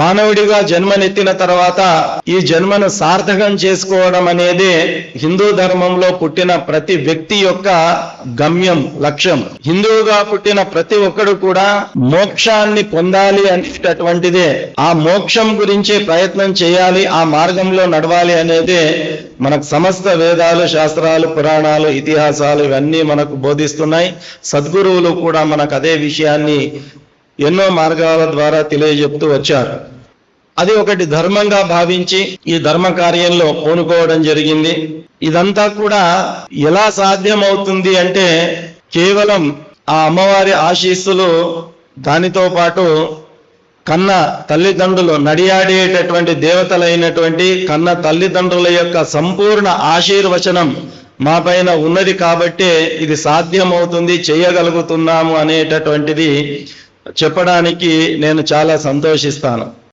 మానవుడిగా జన్మనెత్తిన తర్వాత ఈ జన్మను సార్థకం చేసుకోవడం అనేది హిందూ ధర్మంలో పుట్టిన ప్రతి వ్యక్తి యొక్క గమ్యం లక్ష్యం. హిందువుగా పుట్టిన ప్రతి ఒక్కడు కూడా మోక్షాన్ని పొందాలి అనేటటువంటిదే. ఆ మోక్షం గురించి ప్రయత్నం చేయాలి ఆ మార్గంలో నడవాలి అనేది మనకు సమస్త వేదాలు శాస్త్రాలు పురాణాలు ఇతిహాసాలు ఇవన్నీ మనకు బోధిస్తున్నాయి. సద్గురువులు కూడా మనకు అదే విషయాన్ని ఎన్నో మార్గాల ద్వారా తెలియజెప్తూ వచ్చారు. అది ఒకటి ధర్మంగా భావించి ఈ ధర్మ కార్యంలో పూనుకోవడం జరిగింది. ఇదంతా కూడా ఎలా సాధ్యమవుతుంది అంటే కేవలం ఆ అమ్మవారి ఆశీస్సులు దానితో పాటు కన్న తల్లిదండ్రులు నడియాడేటటువంటి దేవతలైనటువంటి కన్న తల్లిదండ్రుల యొక్క సంపూర్ణ ఆశీర్వచనం మా పైన ఉన్నది కాబట్టే ఇది సాధ్యమవుతుంది చేయగలుగుతున్నాము అనేటటువంటిది చెప్పడానికి నేను చాలా సంతోషిస్తాను.